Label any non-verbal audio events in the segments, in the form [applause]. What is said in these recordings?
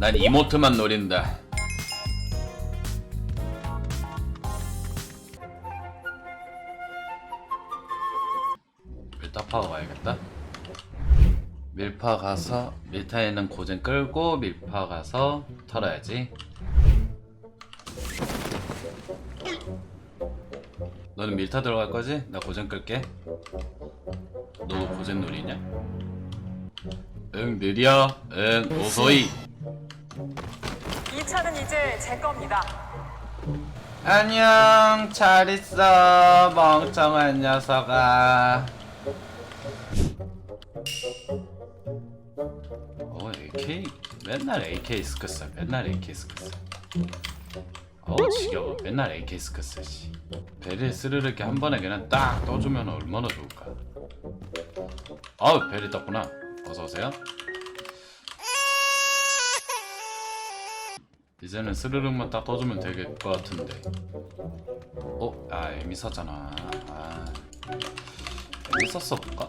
난 이모트만 노린다. 밀타파고 가야겠다. 밀파 가서 밀타에 있는 고젠 끌고 밀파 가서 털어야지. 너는 밀타 들어갈 거지? 나 고젠 끌게. 너 고젠 노리냐? 응 느려. 응 오소이. 이 차는 이제 제 겁니다. 안녕 잘 있어 멍청한 녀석아. 어 AK? 맨날 AK 스크스 맨날 AK 스크스. 어우 지겨워 맨날 AK 스크스 씨. 베리 스르르게 한 번에 그냥 딱 떠주면 얼마나 좋을까. 아우 베리 떴구나. 어서오세요 이제는 스르륵만 딱 떠주면 될 것 같은데 어? 아 에미 썼잖아 아 에미 썼어 볼까?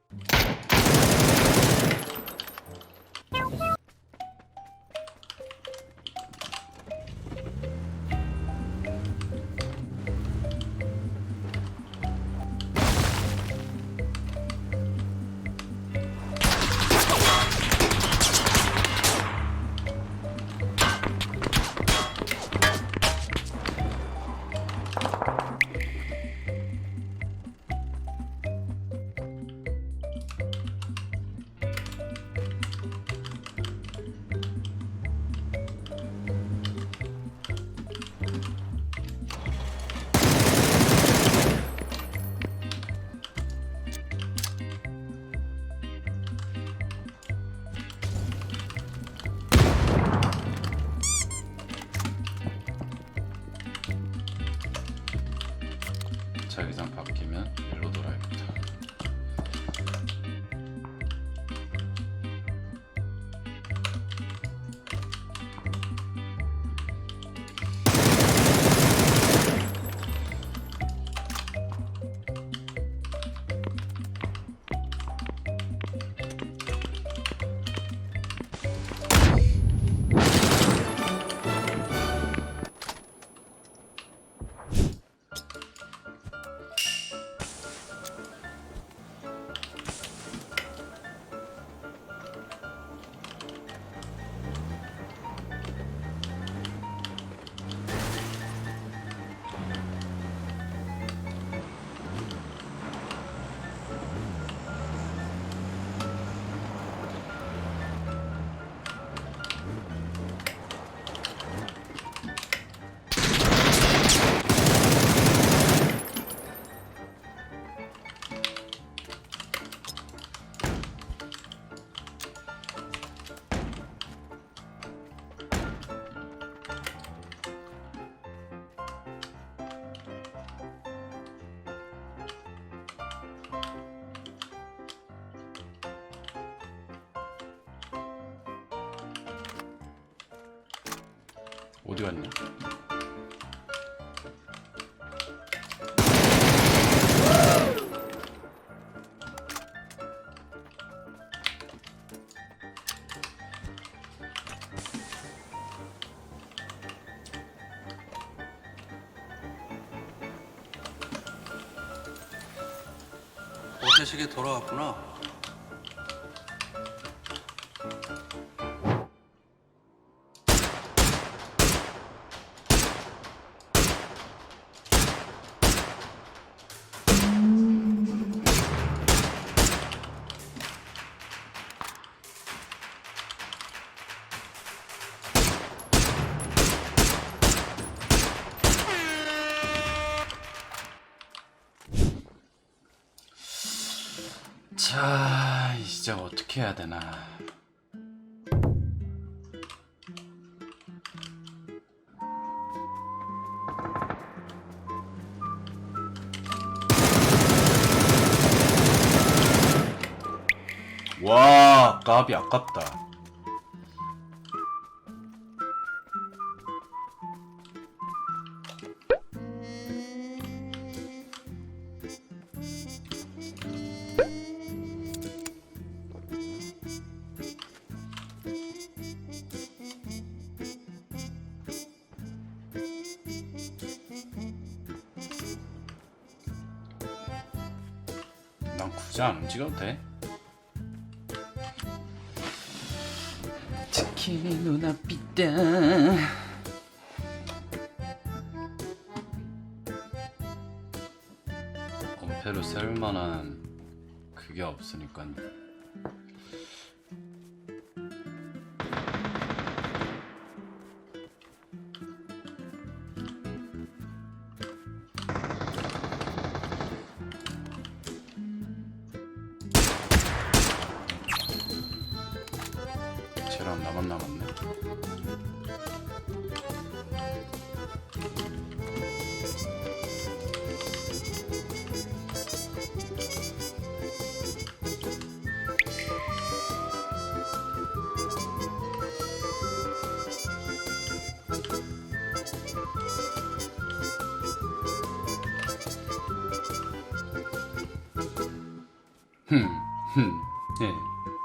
자기장 바뀌면 어디 갔냐? 오태식이 돌아왔구나. 어떻게 해야 되나? 와 까비 아깝다 굳이 안 움직여도 돼. 치킨의 눈앞이다. 엄폐로 세울 만한 그게 없으니까 쟤랑 나만 남았네.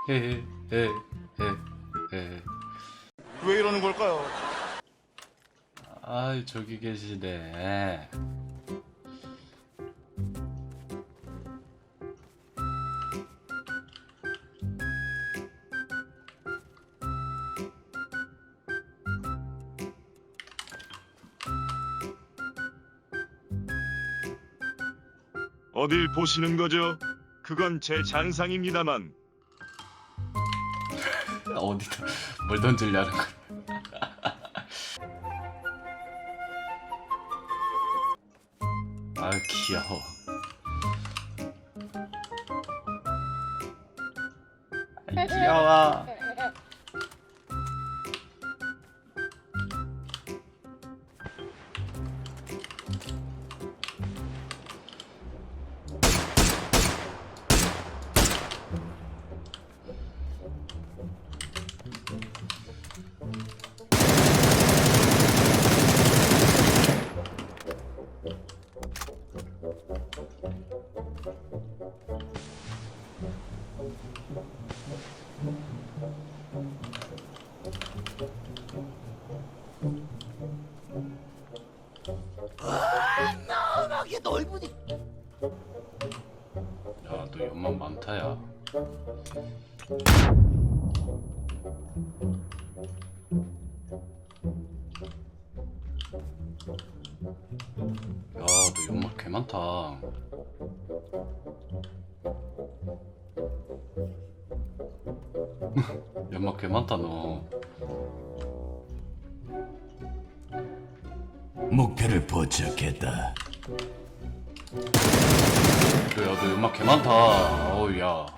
흠흠헤헤헤헤 헤왜 이러는 걸까요? 아이 저기 계시네 어딜 보시는 거죠? 그건 제 잔상입니다만 [laughs] 어디다 뭘 던지려는 거야? [laughs] 아 귀여워. 아이, 귀여워 야 야너 연막 개 많다 [laughs] 연막 개 많다 너 목표를 포착했다. 야, 너 연막 개 많다. 어우, 야.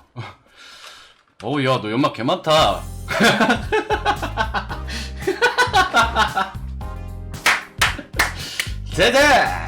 어우, 야, 너 연막 개 많다. [laughs] 제제!